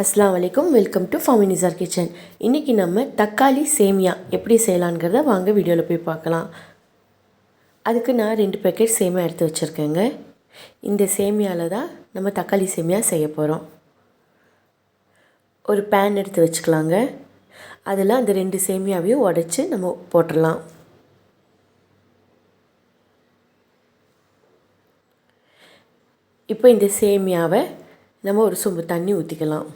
அஸ்லாம் வலைக்கும் welcome to ஃபாமினிசார் kitchen. இன்றைக்கி நம்ம தக்காளி சேமியா எப்படி செய்யலாங்கிறத வாங்க வீடியோவில் போய் பார்க்கலாம். அதுக்கு நான் ரெண்டு பேக்கெட் சேமியா எடுத்து வச்சுருக்கேங்க. இந்த சேமியாவில் தான் நம்ம தக்காளி சேமியா செய்ய போகிறோம் ஒரு பேன் எடுத்து வச்சுக்கலாங்க. அதில் அந்த ரெண்டு சேமியாவையும் உடச்சி நம்ம போட்டுடலாம். இப்போ இந்த சேமியாவை நம்ம ஒரு சொம்பு தண்ணி ஊற்றிக்கலாம்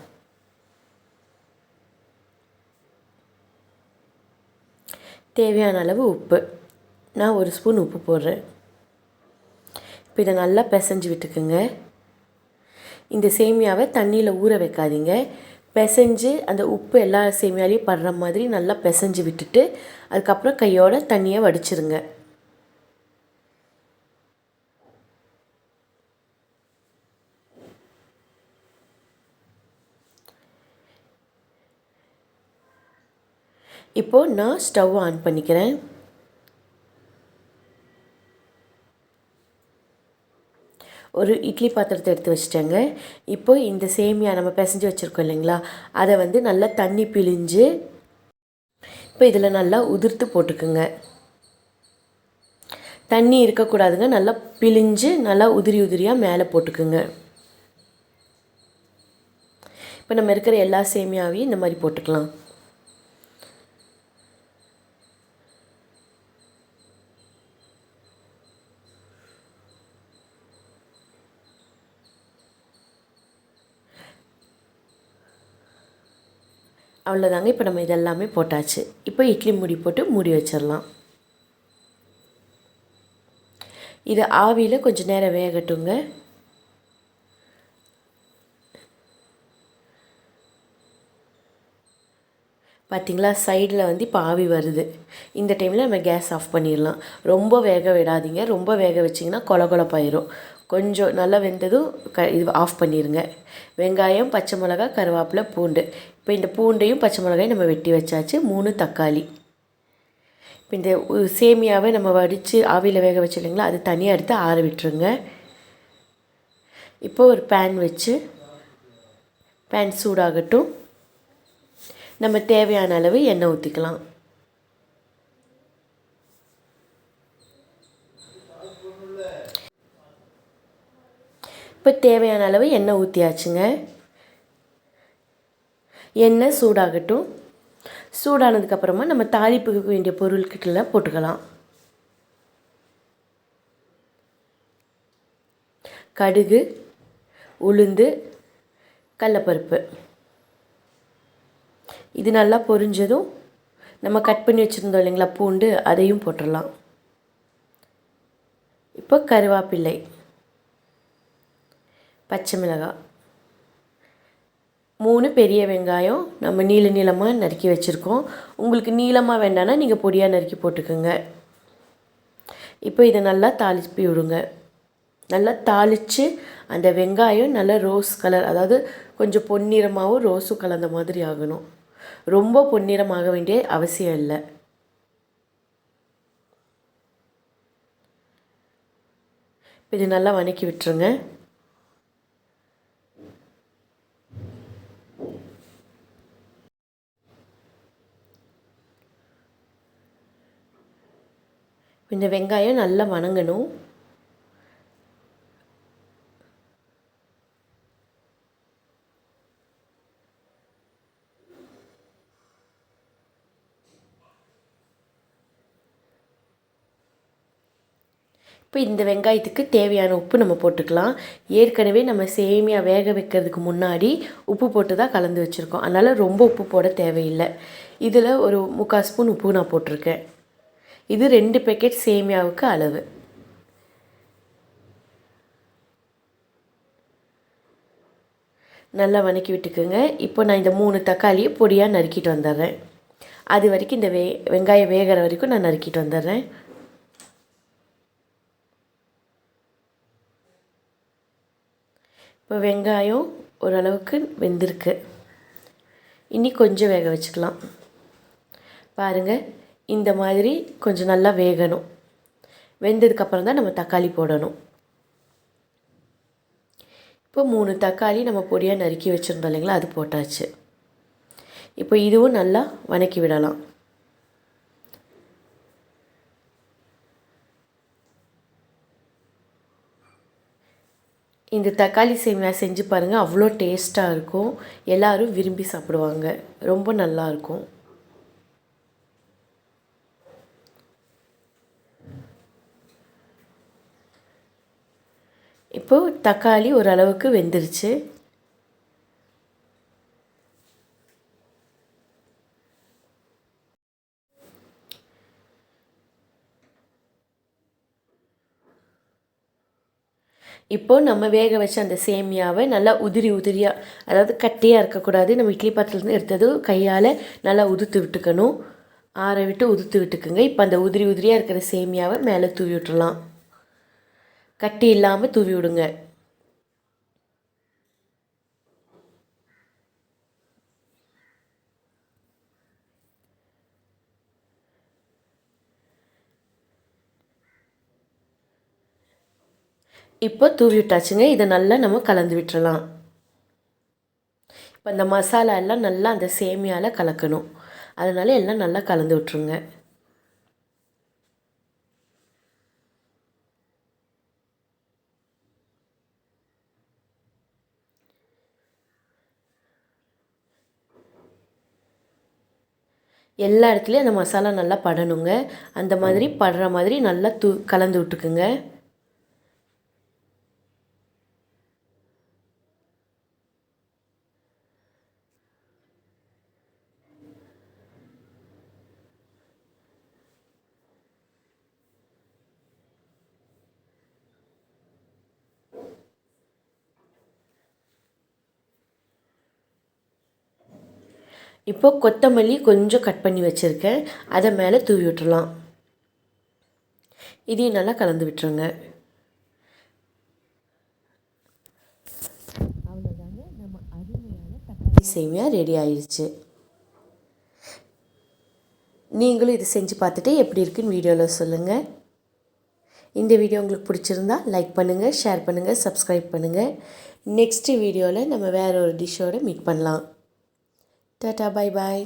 தேவையான அளவு உப்பு. நான் ஒரு ஸ்பூன் உப்பு போடுறேன். இப்போ இதை நல்லா பிசைஞ்சு விட்டுக்குங்க. இந்த சேமியாவை தண்ணியில் ஊற வைக்காதீங்க. பிசைஞ்சு அந்த உப்பு எல்லா சேமியாலையும் படுற மாதிரி நல்லா பிசைஞ்சு விட்டுட்டு அதுக்கப்புறம் கையோட தண்ணியை வடிச்சிருங்க. இப்போது நான் ஸ்டவ் ஆன் பண்ணிக்கிறேன். ஒரு இட்லி பாத்திரத்தை எடுத்து வச்சிட்டேங்க. இப்போ இந்த சேமியா நம்ம பிசைஞ்சு வச்சுருக்கோம் இல்லைங்களா அதை வந்து நல்லா தண்ணி பிழிஞ்சு இப்போ இதில் நல்லா உதிர்த்து போட்டுக்குங்க. தண்ணி இருக்கக்கூடாதுங்க நல்லா பிழிஞ்சு நல்லா உதிரி உதிரியாக மேலே போட்டுக்குங்க. இப்போ நம்ம இருக்கிற எல்லா சேமியாவையும் இந்த மாதிரி போட்டுக்கலாம். அவ்வளோதாங்க இப்போ நம்ம இதெல்லாமே போட்டாச்சு. இப்போ இட்லி மூடி போட்டு மூடி வச்சிடலாம். இது ஆவியில் கொஞ்சம் நேரம் வேகட்டுங்க. பார்த்திங்களா? சைடில் வந்து இப்போ ஆவி வருது. இந்த டைமில் நம்ம கேஸ் ஆஃப் பண்ணிடலாம். ரொம்ப வேக விடாதீங்க. ரொம்ப வேக வச்சிங்கன்னா கொல கொலப்பாயிரும். கொஞ்சம் நல்லா வெந்ததும் க இது ஆஃப் பண்ணிடுங்க வெங்காயம் பச்சை மிளகா கருவேப்பிலை பூண்டு. இப்போ இந்த பூண்டையும் பச்சை மிளகாயும் நம்ம வெட்டி வச்சாச்சு. மூணு தக்காளி. இப்போ இந்த சேமியாவை நம்ம வடித்து ஆவியில் வேக வச்சு இல்லைங்களா? அது தனியாக எடுத்து ஆற விட்டுருங்க. இப்போ ஒரு பேன் வச்சு பேன் சூடாகட்டும். நம்ம தேவையான அளவு எண்ணெய் ஊற்றிக்கலாம் இப்போ தேவையான அளவு எண்ணெய் ஊற்றியாச்சுங்க எண்ணெய் சூடாகட்டும். சூடானதுக்கப்புறமா நம்ம தாளிப்புக்கு வேண்டிய பொருட்களை போட்டுக்கலாம். கடுகு உளுந்து கடலப்பருப்பு இது நல்லா பொரிஞ்சதும் நம்ம கட் பண்ணி வச்சுருந்தோம் இல்லைங்களா பூண்டு அதையும் போட்டுடலாம். இப்போ கருவேப்பிள்ளை பச்சை மிளகாய் மூணு பெரிய வெங்காயம் நம்ம நீள நீளமாக நறுக்கி வச்சுருக்கோம். உங்களுக்கு நீளமாக வேண்டாம்னா நீங்கள் பொடியாக நறுக்கி போட்டுக்கோங்க. இப்போ இதை நல்லா தாளிப்பி விடுங்க. நல்லா தாளித்து அந்த வெங்காயம் நல்லா ரோஸ் கலர் அதாவது கொஞ்சம் பொன்னிறமாகவும் ரோஸும் கலந்த மாதிரி ஆகணும். ரொம்ப பொன்னிறமாக வேண்டிய அவசியம் இல்லை. இது நல்லா வணக்கி விட்டுருங்க. இந்த வெங்காயம் நல்லா வணங்கணும். இப்போ இந்த வெங்காயத்துக்கு தேவையான உப்பு நம்ம போட்டுக்கலாம். ஏற்கனவே நம்ம சேமியா வேக வைக்கிறதுக்கு முன்னாடி உப்பு போட்டு தான் கலந்து வச்சுருக்கோம். அதனால் ரொம்ப உப்பு போட தேவையில்லை. இதில் ஒரு முக்கால் ஸ்பூன் உப்பு நான் போட்டிருக்கேன். இது ரெண்டு பேக்கெட் சேமியாவுக்கு அளவு. நல்லா வணக்கி விட்டுக்குங்க. இப்போ நான் இந்த மூணு தக்காளியை பொடியாக நறுக்கிட்டு வந்துடுறேன். அது வரைக்கும் இந்த வே வெங்காயம் வேகிற வரைக்கும் நான் நறுக்கிட்டு வந்துடுறேன். இப்போ வெங்காயம் ஓரளவுக்கு வெந்திருக்கு. இனி கொஞ்சம் வேக வச்சுக்கலாம். பாருங்கள் இந்த மாதிரி கொஞ்சம் நல்லா வேகணும். வெந்ததுக்கப்புறம் தான் நம்ம தக்காளி போடணும். இப்போ மூணு தக்காளி நம்ம பொடியாக நறுக்கி வச்சுருந்தோம் இல்லைங்களா அது போட்டாச்சு. இப்போ இதுவும் நல்லா வதக்கி விடலாம். இந்த தக்காளி சேமியா செஞ்சு பாருங்கள் அவ்வளோ டேஸ்ட்டாக இருக்கும். எல்லோரும் விரும்பி சாப்பிடுவாங்க. ரொம்ப நல்லாயிருக்கும் இப்போது தக்காளி ஓரளவுக்கு வெந்துருச்சு. இப்போது நம்ம வேக வச்ச அந்த சேமியாவை நல்லா உதிரி உதிரியாக அதாவது கட்டியாக இருக்கக்கூடாது. நம்ம இட்லி பாத்திரத்துலேருந்து எடுத்தது கையால் நல்லா உதுத்து விட்டுக்கணும். ஆற விட்டு உதுத்து விட்டுக்குங்க. இப்போ அந்த உதிரி உதிரியாக இருக்கிற சேமியாவை மேலே தூவி விட்டுடலாம் கட்டி இல்லாமல் தூவி விடுங்க. இப்போ தூவி விட்டாச்சுங்க. இதை நல்லா நம்ம கலந்து விட்டுறலாம். இப்போ இந்த மசாலா எல்லாம் நல்லா அந்த சேமியாவில் கலக்கணும். அதனால எல்லாம் நல்லா கலந்து விட்டுருங்க. எல்லா இடத்துலையும் அந்த மசாலா நல்லா படணுங்க. அந்த மாதிரி படுற மாதிரி நல்லா தூ கலந்து விட்டுக்குங்க. இப்போ கொத்தமல்லி கொஞ்சம் கட் பண்ணி வச்சுருக்கேன். அதை மேலே தூவி விட்டுறலாம். இதையும் நல்லா கலந்து விட்டுருங்க. அவ்வளோதாங்க நம்ம அருமையான தக்காளி சேமியா ரெடி ஆயிடுச்சு நீங்களும் இது செஞ்சு பார்த்துட்டு எப்படி இருக்குன்னு வீடியோவில் சொல்லுங்கள் இந்த வீடியோ உங்களுக்கு பிடிச்சிருந்தா லைக் பண்ணுங்கள் ஷேர் பண்ணுங்கள் சப்ஸ்கிரைப் பண்ணுங்கள் நெக்ஸ்ட்டு வீடியோவில் நம்ம வேறு ஒரு டிஷ்ஷோடு மீட் பண்ணலாம். Tata bye bye